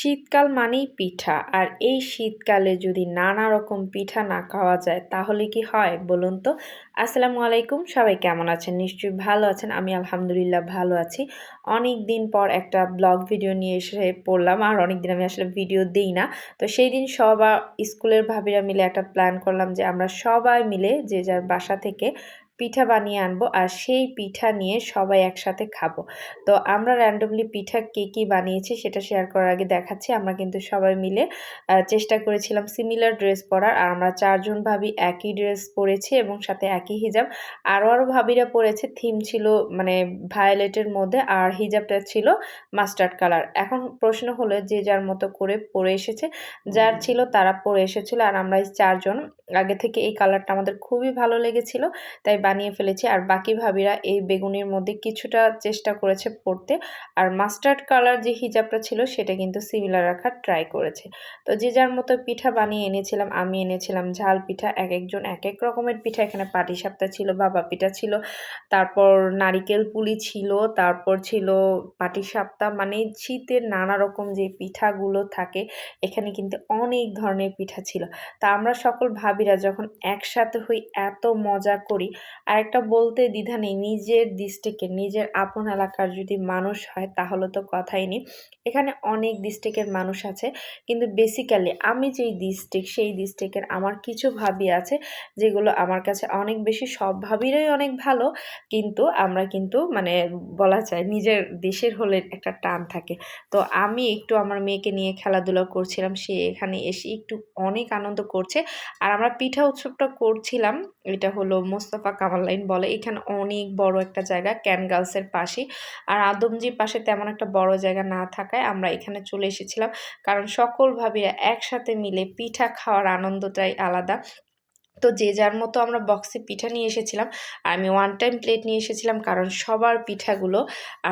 শীতকাল মানেই পিঠা। আর এই শীতকালে যদি নানা রকম পিঠা না খাওয়া যায়, তাহলে কি হয় বলুন তো? আসসালামু আলাইকুম, সবাই কেমন আছেন? নিশ্চয়ই ভালো আছেন, আমি আলহামদুলিল্লাহ ভালো আছি। অনেক দিন পর একটা ব্লগ ভিডিও নিয়ে এসে পড়লাম, আর অনেক দিন আমি আসলে ভিডিও দিই না। তো সেই দিন সবার স্কুলের ভাবিরা মিলে একটা প্ল্যান করলাম যে আমরা সবাই মিলে যে যার বাসা থেকে পিঠা বানিয়ে আনব আর সেই পিঠা নিয়ে সবাই একসাথে খাব। তো আমরা র্যান্ডমলি পিঠা কে কী বানিয়েছি সেটা শেয়ার করার আগে দেখাচ্ছি। আমরা কিন্তু সবাই মিলে চেষ্টা করেছিলাম সিমিলার ড্রেস পরার আর আমরা চারজন ভাবি একই ড্রেস পরেছি এবং সাথে একই হিজাব আরও আরও ভাবিরা পরেছে থিম ছিল মানে ভায়োলেটের মধ্যে আর হিজাবটা ছিল মাস্টার্ড কালার এখন প্রশ্ন হলো যে যার মতো করে পরে এসেছে, যার ছিল তারা পরে এসেছিল আর আমরা এই চারজন। আগে থেকে এই কালারটা আমাদের খুবই ভালো লেগেছিল, তাই বানিয়ে ফেলেছি। আর বাকি ভাবিরা এই বেগুনির মধ্যে কিছুটা চেষ্টা করেছে পড়তে। আর মাস্টার্ড কালার যে হিজাবটা ছিল, সেটা কিন্তু সিমিলার রাখার ট্রাই করেছে। তো যে যার মতো পিঠা বানিয়ে এনেছিলাম, আমি এনেছিলাম ঝাল পিঠা। এক একজন এক এক রকমের পিঠা। এখানে পাটিসাপটা ছিল, বাবা পিঠা ছিল, তারপর নারিকেল পুলি ছিল, তারপর ছিল পাটিসাপটা। মানে শীতের নানা রকম যে পিঠাগুলো থাকে, এখানে কিন্তু অনেক ধরনের পিঠা ছিল। তা আমরা সকল ভাবিরা যখন একসাথে হই এত মজা করি আরেকটা বলতে দ্বিধা নেই, নিজের ডিস্ট্রিক্টের নিজের আপন এলাকার যদি মানুষ হয় তাহলে তো কথাই নেই। এখানে অনেক ডিস্ট্রিক্টের মানুষ আছে, কিন্তু বেসিক্যালি আমি যেই ডিস্ট্রিক্ট সেই ডিস্ট্রিক্টের আমার কিছু ভাবি আছে, যেগুলো আমার কাছে অনেক বেশি, সব ভাবিরই অনেক ভালো, কিন্তু আমরা কিন্তু মানে বলা যায় নিজের দেশের হলে একটা টান থাকে। তো আমি একটু আমার মেয়েকে নিয়ে খেলাধুলা করছিলাম, সে এখানে এসে একটু অনেক আনন্দ করছে, আর আমরা পিঠা উৎসবটা করছিলাম, এটা হলো মোস্তফা কামাল লাইন বলে। এখানে অনেক বড় একটা জায়গা ক্যান গার্লসের পাশে আর আদমজির পাশে তেমন একটা বড় জায়গা না থাকায় আমরা এখানে চলে এসেছিলাম। কারণ সকল ভাবিরা একসাথে মিলে পিঠা খাওয়ার আনন্দটাই আলাদা। তো যে যার মতো আমরা বক্সে পিঠা নিয়ে এসেছিলাম আর আমি ওয়ান টাইম প্লেট নিয়ে এসেছিলাম, কারণ সবার পিঠাগুলো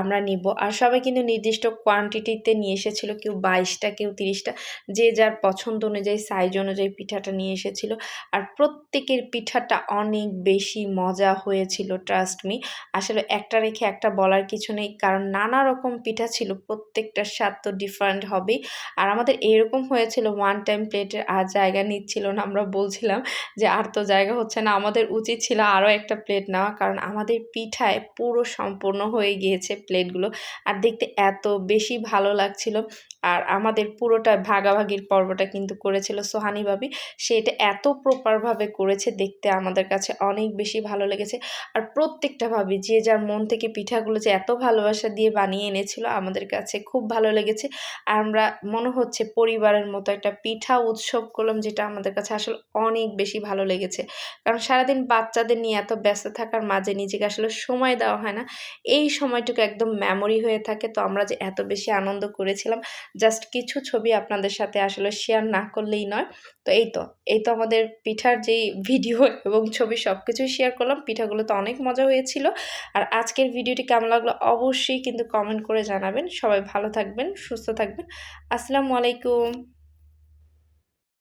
আমরা নিব। আর সবাই কিন্তু নির্দিষ্ট কোয়ান্টিটিতে নিয়ে এসেছিল, কেউ বাইশটা, কেউ তিরিশটা, যে যার পছন্দ অনুযায়ী সাইজ অনুযায়ী পিঠাটা নিয়ে এসেছিল। আর প্রত্যেকের পিঠাটা অনেক বেশি মজা হয়েছিল ট্রাস্ট মি আসলে একটা রেখে একটা বলার কিছু নেই, কারণ নানা রকম পিঠা ছিল, প্রত্যেকটার স্বাদ তো ডিফারেন্ট হবেই আর আমাদের এরকম হয়েছিল ওয়ান টাইম প্লেটের আর জায়গা নিচ্ছিল না, আমরা বলছিলাম যে আর তো জায়গা হচ্ছে না। আমাদের উচিত ছিল আরও একটা প্লেট নেওয়া, কারণ আমাদের পিঠায় পুরো সম্পূর্ণ হয়ে গিয়েছে প্লেটগুলো আর দেখতে এত বেশি ভালো লাগছিল। আর আমাদের পুরোটা ভাগাভাগির পর্বটা কিন্তু করেছিল সোহানি ভাবি। সে এটা এত প্রপারভাবে করেছে দেখতে আমাদের কাছে অনেক বেশি ভালো লেগেছে। আর প্রত্যেকটা ভাবি যে যার মন থেকে পিঠাগুলো যে এত ভালোবাসা দিয়ে বানিয়ে এনেছিল আমাদের কাছে খুব ভালো লেগেছে। আর আমরা মনে হচ্ছে পরিবারের মতো একটা পিঠা উৎসব করলাম যেটা আমাদের কাছে আসলে অনেক বেশি ভালো লেগেছে। কারণ সারাদিন বাচ্চাদের নিয়ে এত ব্যস্ত থাকার মাঝে নিজেকে আসলে সময় দেওয়া হয় না। এই সময়টুকু একদম মেমোরি হয়ে থাকে। তো আমরা যে এত বেশি আনন্দ করেছিলাম জাস্ট কিছু ছবি আপনাদের সাথে আসলে শেয়ার না করলেই নয়। তো এই তো এই তো আমাদের পিঠার যেই ভিডিও এবং ছবি সব কিছুই শেয়ার করলাম। পিঠাগুলো তো অনেক মজা হয়েছিল। আর আজকের ভিডিওটি কেমন লাগল অবশ্যই কিন্তু কমেন্ট করে জানাবেন। সবাই ভালো থাকবেন, সুস্থ থাকবেন। আসসালামু আলাইকুম।